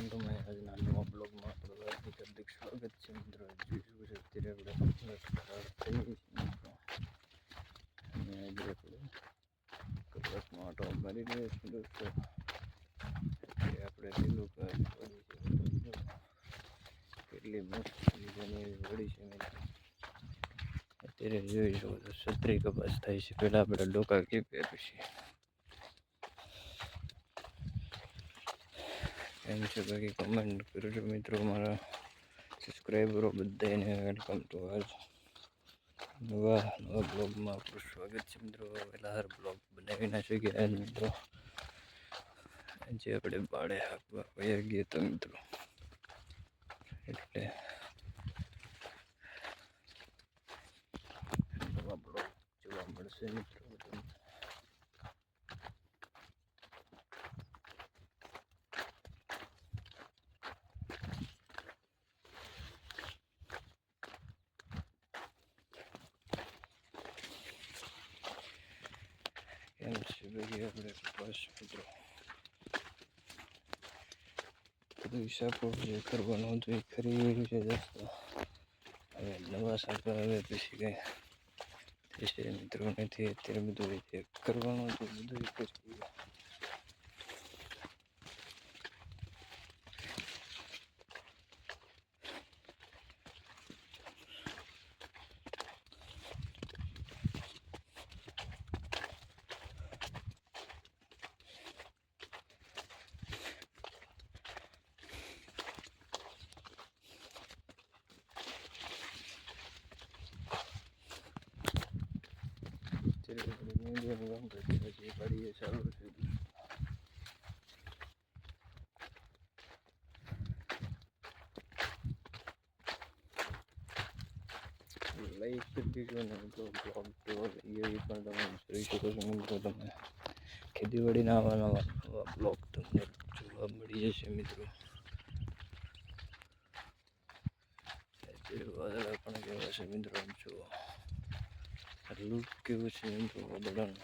Welcome to my આજના નવા બ્લોગમાં આપણું હાર્દિક હાર્દિક સ્વાગત છે મિત્રો. જોઈશું છે અત્યારે આપણે ખરાબ થઈ ગઈ છે અને આજે આપણે કલાકમાં આટો મારી રહ્યા છીએ દોસ્તો. આપણે લીલું પડી છે કેટલી મસ્ત ડિઝાઇન વળી છે અત્યારે જોઈશું તો છત્રી કપાસ થાય છે. પહેલાં આપણે ડોકા કીપે પછી એમ છે, બાકી કમેન્ટ કરજો મિત્રો મારા સબસ્ક્રાઈબરો બધાને વેલકમ ટુ આજ નવા નવા બ્લોગમાં આપણું સ્વાગત છે મિત્રો. પહેલાં હર બ્લોગ બનાવી ના શકીએ આજ મિત્રો. આજે આપણે બાળે હાંકવા વયા ગયા તો મિત્રો. એટલે નવા બ્લોગ જોવા મળશે મિત્રો. ભાઈ આપણે બસ મિત્રો બધું હિસાબો જે કરવાનું હતું એ કરી રહ્યું છે દોસ્તો હવે નવા સાપા હવે પછી કંઈ થશે મિત્રો નથી અત્યારે બધું જે કરવાનું હતું બધું કરી રહ્યું અત્યારે આપણે ગમ પછી છીએ ચાલુ છે લાઈક કરી ને તો બ્લોગ લાગ્યો એ પણ તમે જોઈ શકો છો મિત્રો. તમે ખેતીવાડીના આવા નવા નવા બ્લોગ તમને જોવા મળી જશે મિત્રો પણ કેવા છે મિત્રો આમ લુક કેવું છે મિત્રો વાદળાનું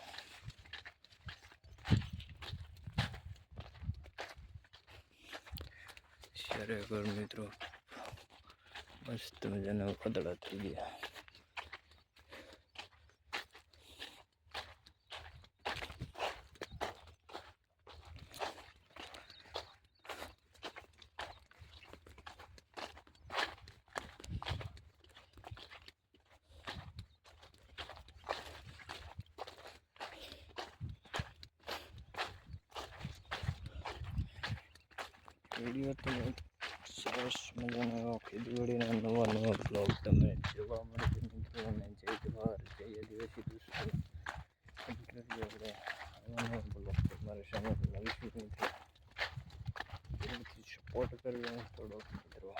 ખરેખર મિત્રો મસ્ત મજાના વાદળા થઈ ગયા વીડિયો તમે સરસ મજાનો એવો ખેતીવાડીના નવા નવા બ્લોગ તમે જોવા મળે છે મિત્રો અને જય જવાહર જય આદિવાસી દોસ્તો આપણે નવા બ્લોગ તમારી સામે લાવીશું સપોર્ટ કરવો થોડોક મિત્રો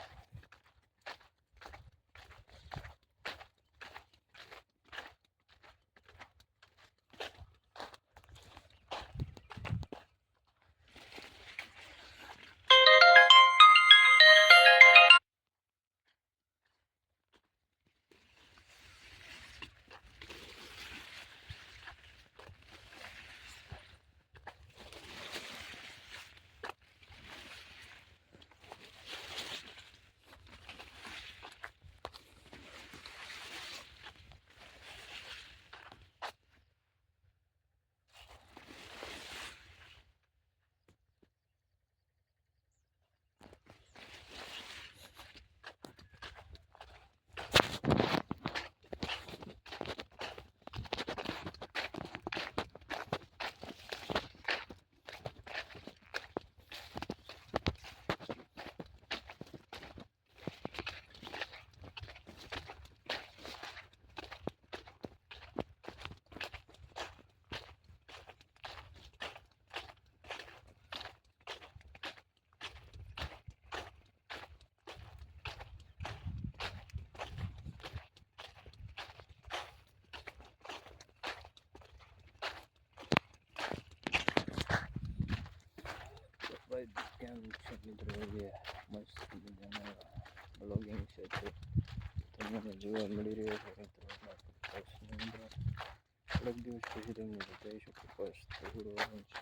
ભાઈ કેમ છે મિત્રો એ મસ્ત મજાનો બ્લોગિંગ છે તે તમને જોવા મળી રહ્યો છે મિત્રો આપણા કપાસની અંદર થોડાક દિવસ પછી તમને બતાવીશું કપાસ થોડો આવે છે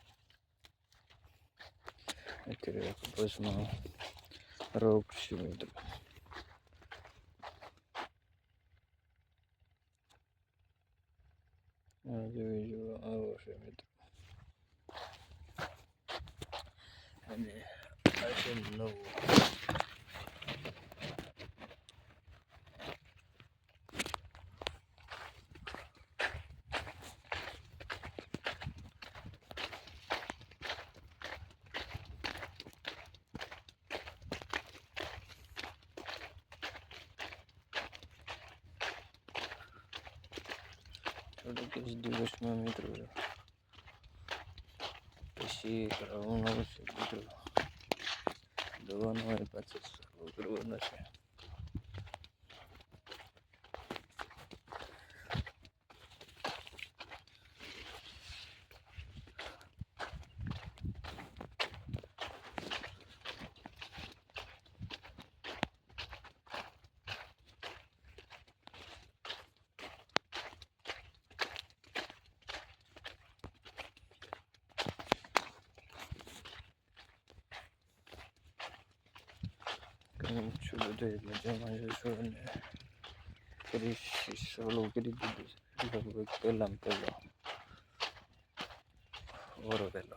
અત્યારે બસમાં રોગ છે મિત્રો આ જોઈ જુઓ આવો છે મિત્રો અને આ છે નવું થોડીક જ દિવસમાં મિત્રો પછી કરાવવાનું છે મિત્રો દવાનો હોય પાછો ચાલુ કરવાનો છે કેમ છું બધું મજામાં જશો અને કરીશ ચાલુ કરી દીધું લગભગ પહેલાં પહેલો ઓરો પહેલો